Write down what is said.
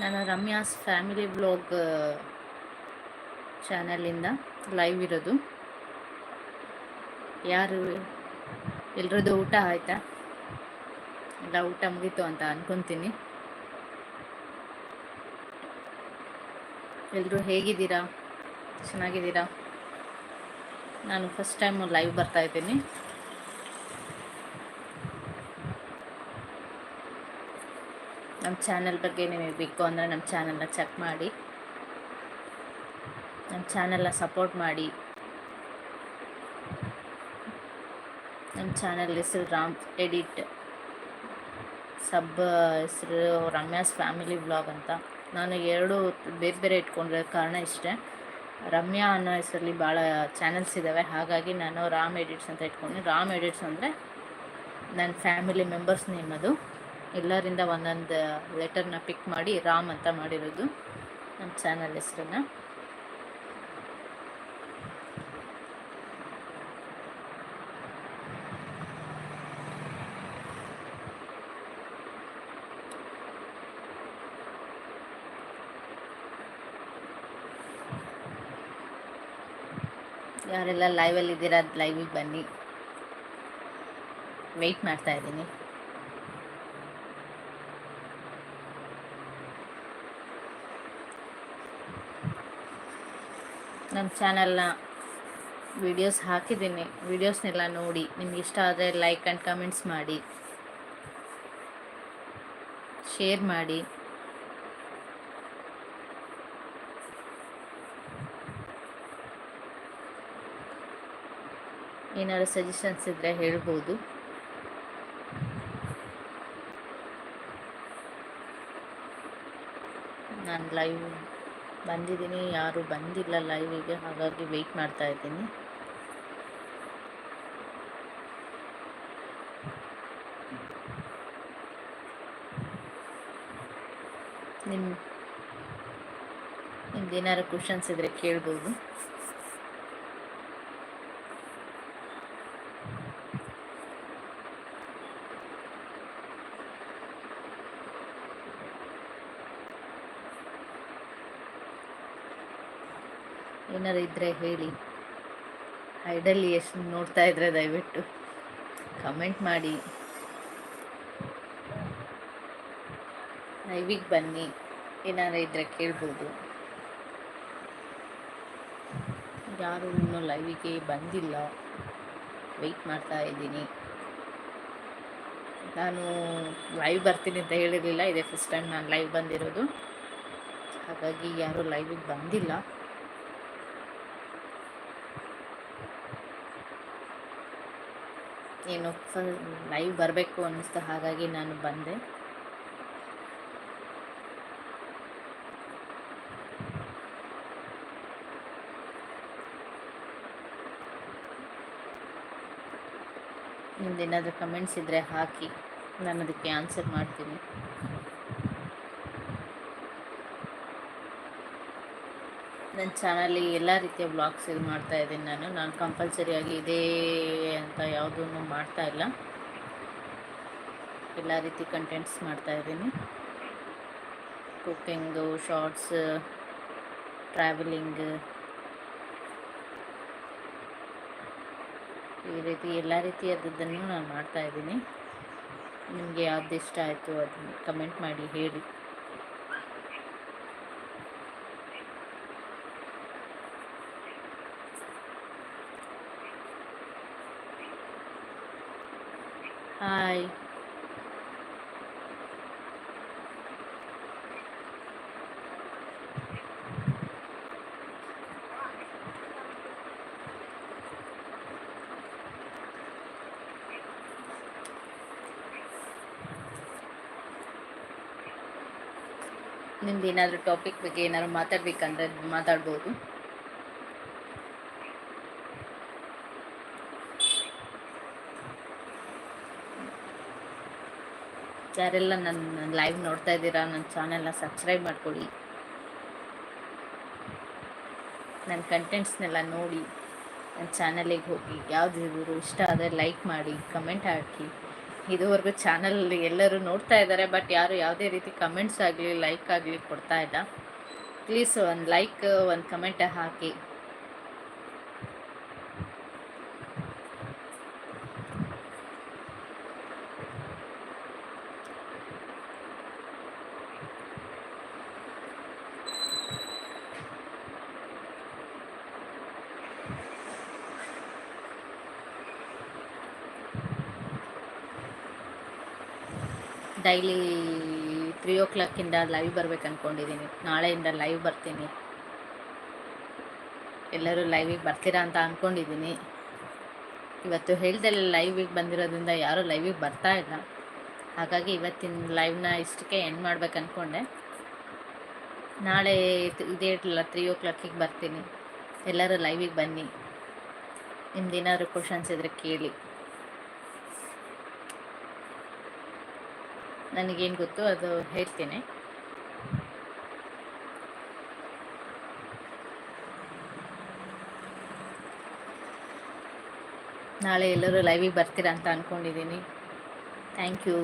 ನಾನು Ramya's family blog ಚಾನಲಿಂದ live ಇರೋದು. ಯಾರು ಎಲ್ರದ್ದು ಊಟ ಆಯಿತಾ? ಎಲ್ಲ ಊಟ ಮುಗೀತು ಅಂತ ಅಂದ್ಕೊತೀನಿ ಎಲ್ಲರೂ ಹೇಗಿದ್ದೀರಾ? ಚೆನ್ನಾಗಿದ್ದೀರಾ? ನಾನು ಫಸ್ಟ್ ಟೈಮ್ ಲೈವ್ ಬರ್ತಾ ಇದ್ದೀನಿ. ನಮ್ಮ ಚಾನಲ್ ಬಗ್ಗೆ ನಿಮಗೆ ಬೇಕು ಅಂದರೆ ನಮ್ಮ ಚಾನಲ್ನ ಚೆಕ್ ಮಾಡಿ. ನಮ್ಮ ಚಾನಲ್ನ ಸಪೋರ್ಟ್ ಮಾಡಿ. ನಮ್ಮ ಚಾನಲ್ ಹೆಸರು ರಾಮ್ ಎಡಿಟ್. ಸಬ್ ಹೆಸರು ರಮ್ಯಾಸ್ ಫ್ಯಾಮಿಲಿ ವ್ಲಾಗ್ ಅಂತ. ನಾನು ಎರಡು ಬೇರೆ ಬೇರೆ ಇಟ್ಕೊಂಡಿರೋ ಕಾರಣ ಇಷ್ಟೇ. ರಮ್ಯಾ ಅನ್ನೋ ಹೆಸರಲ್ಲಿ ಭಾಳ ಚಾನಲ್ಸ್ ಇದ್ದಾವೆ ಹಾಗಾಗಿ ನಾನು ರಾಮ್ ಎಡಿಟ್ಸ್ ಅಂತ ಇಟ್ಕೊಂಡು ರಾಮ್ ಎಡಿಟ್ಸ್ ಅಂದರೆ ನನ್ನ ಫ್ಯಾಮಿಲಿ ಮೆಂಬರ್ಸ್ ನೇಮ್ ಅದು ಎಲ್ಲರಿಂದ ಒಂದೊಂದು ಲೆಟರ್ನ ಪಿಕ್ ಮಾಡಿ ರಾಮ್ ಅಂತ ಮಾಡಿರೋದು. ನಮ್ಮ ಚಾನಲ್ ಹೆಸರನ್ನ. ಯಾರೆಲ್ಲ ಲೈವಲ್ಲಿ ಇದ್ದೀರಾ ಲೈವಿಗೆ ಬನ್ನಿ. ವೆಯ್ಟ್ ಮಾಡ್ತಾ ಇದ್ದೀನಿ. ನನ್ನ ಚಾನಲ್ನ ವಿಡಿಯೋಸ್ ಹಾಕಿದ್ದೀನಿ. ವಿಡಿಯೋಸ್ನೆಲ್ಲ ನೋಡಿ. ನಿಮ್ಗೆ ಇಷ್ಟ ಆದರೆ ಲೈಕ್ ಆ್ಯಂಡ್ ಕಮೆಂಟ್ಸ್ ಮಾಡಿ. ಶೇರ್ ಮಾಡಿ. ಏನಾದ್ರು ಸಜೆಷನ್ಸ್ ಇದ್ದರೆ ಹೇಳ್ಬೋದು. ನಾನು ಲೈವ್ ಬಂದಿದ್ದೀನಿ ಯಾರು ಬಂದಿಲ್ಲ ಲೈವಿಗೆ ಹಾಗಾಗಿ ವೆಯ್ಟ್ ಮಾಡ್ತಾ ಇದ್ದೀನಿ. ನಿಮ್ಮ ನಿಮ್ದೇನಾದ್ರು ಕ್ವಶನ್ಸ್ ಇದ್ದರೆ ಕೇಳ್ಬೋದು. ಏನಾರು ಇದ್ದರೆ ಹೇಳಿ. ಐಡಲ್ಲಿ ಎಷ್ಟು ನೋಡ್ತಾ ಇದ್ರೆ ದಯವಿಟ್ಟು. ಕಮೆಂಟ್ ಮಾಡಿ. ಲೈವಿಗೆ ಬನ್ನಿ. ಏನಾರು ಇದ್ದರೆ ಕೇಳ್ಬೋದು. ಯಾರು ಇನ್ನೂ ಲೈವಿಗೆ ಬಂದಿಲ್ಲ. ವೆಯ್ಟ್ ಮಾಡ್ತಾ ಇದ್ದೀನಿ. ನಾನು ಲೈವ್ ಬರ್ತೀನಿ ಅಂತ ಹೇಳಿರಲಿಲ್ಲ. ಇದೇ ಫಸ್ಟ್ ಟೈಮ್ ನಾನು ಲೈವ್ ಬಂದಿರೋದು. ಹಾಗಾಗಿ ಯಾರೂ ಲೈವಿಗೆ ಬಂದಿಲ್ಲ. ಏನು ಲೈವ್ ಬರಬೇಕು ಅನ್ನಿಸ್ತು ಹಾಗಾಗಿ ನಾನು ಬಂದೆ. ನಿಮ್ದೇನಾದರೂ ಕಮೆಂಟ್ಸ್ ಇದ್ದರೆ ಹಾಕಿ, ನಾನು ಅದಕ್ಕೆ ಆನ್ಸರ್ ಮಾಡ್ತೀನಿ. ನನ್ನ ಚಾನಲ್ಲಿ ಎಲ್ಲ ರೀತಿಯ ಬ್ಲಾಗ್ಸ್ ಇದು ಮಾಡ್ತಾ ಇದ್ದೀನಿ ನಾನು. ನಾನು ಕಂಪಲ್ಸರಿಯಾಗಿ ಇದೇ ಅಂತ ಯಾವುದನ್ನು ಮಾಡ್ತಾ ಇಲ್ಲ. ಎಲ್ಲ ರೀತಿ ಕಂಟೆಂಟ್ಸ್ ಮಾಡ್ತಾ ಇದ್ದೀನಿ. ಕುಕ್ಕಿಂಗು ಶಾರ್ಟ್ಸ್ ಟ್ರಾವೆಲಿಂಗ್ ಈ ರೀತಿ ಎಲ್ಲ ರೀತಿಯಾದದ್ದನ್ನು ನಾನು ಮಾಡ್ತಾ ಇದ್ದೀನಿ. ನಿಮಗೆ ಯಾವ್ದು ಇಷ್ಟ ಆಯಿತು ಅದನ್ನು ಕಮೆಂಟ್ ಮಾಡಿ ಹೇಳಿ. ಹಾಯ್ ನಿಮ್ದು ಏನಾದರೂ ಟಾಪಿಕ್ ಬಗ್ಗೆ ಏನಾದ್ರು ಮಾತಾಡ್ಬೇಕಂದ್ರೆ ಮಾತಾಡ್ಬೋದು. ಯಾರೆಲ್ಲ ನನ್ನ ಲೈವ್ ನೋಡ್ತಾ ಇದ್ದೀರಾ ನನ್ನ ಚಾನೆಲ್ನ ಸಬ್ಸ್ಕ್ರೈಬ್ ಮಾಡ್ಕೊಳ್ಳಿ ನನ್ನ ಕಂಟೆಂಟ್ಸ್ನೆಲ್ಲ ನೋಡಿ ನನ್ನ ಚಾನಲಿಗೆ ಹೋಗಿ. ಯಾವುದಿದ್ರು ಇಷ್ಟ ಆದರೆ ಲೈಕ್ ಮಾಡಿ ಕಮೆಂಟ್ ಹಾಕಿ. ಇದುವರೆಗೂ ಚಾನಲ್ ಎಲ್ಲರೂ ನೋಡ್ತಾ ಇದ್ದಾರೆ ಬಟ್ ಯಾರು ಯಾವುದೇ ರೀತಿ ಕಮೆಂಟ್ಸ್ ಆಗಲಿ ಲೈಕ್ ಆಗಲಿ ಕೊಡ್ತಾ ಇಲ್ಲ. ಪ್ಲೀಸ್ ಒಂದು ಲೈಕ್ ಒಂದು ಕಮೆಂಟ್ ಹಾಕಿ. ಡೈಲಿ ತ್ರೀ ಓ ಕ್ಲಾಕಿಂದ ಲೈವ್ ಬರ್ಬೇಕು ಅಂದ್ಕೊಂಡಿದ್ದೀನಿ ನಾಳೆಯಿಂದ ಲೈವ್ ಬರ್ತೀನಿ. ಎಲ್ಲರೂ ಲೈವಿಗೆ ಬರ್ತೀರಾ ಅಂತ ಅಂದ್ಕೊಂಡಿದ್ದೀನಿ ಇವತ್ತು ಹೇಳ್ದೆಲ್ಲ ಲೈವಿಗೆ ಬಂದಿರೋದ್ರಿಂದ ಯಾರೂ ಲೈವಿಗೆ ಬರ್ತಾ ಇಲ್ಲ. ಹಾಗಾಗಿ ಇವತ್ತಿನ ಲೈವ್ನ ಇಷ್ಟಕ್ಕೆ ಎಂಡ್ ಮಾಡ್ಬೇಕು ಅಂದ್ಕೊಂಡೆ ನಾಳೆ ಇದೇ ತ್ರೀ ಓ ಕ್ಲಾಕಿಗೆ ಬರ್ತೀನಿ. ಎಲ್ಲರೂ ಲೈವಿಗೆ ಬನ್ನಿ. ನಿಮ್ದೇನಾದ್ರು ಕ್ವಶನ್ಸ್ ಇದ್ದರೆ ಕೇಳಿ. ನನಗೇನು ಗೊತ್ತು ಅದು ಹೇಳ್ತೇನೆ. ನಾಳೆ ಎಲ್ಲರೂ ಲೈವಿಗೆ ಬರ್ತೀರಾ ಅಂತ ಅಂದ್ಕೊಂಡಿದ್ದೀನಿ ಥ್ಯಾಂಕ್ ಯು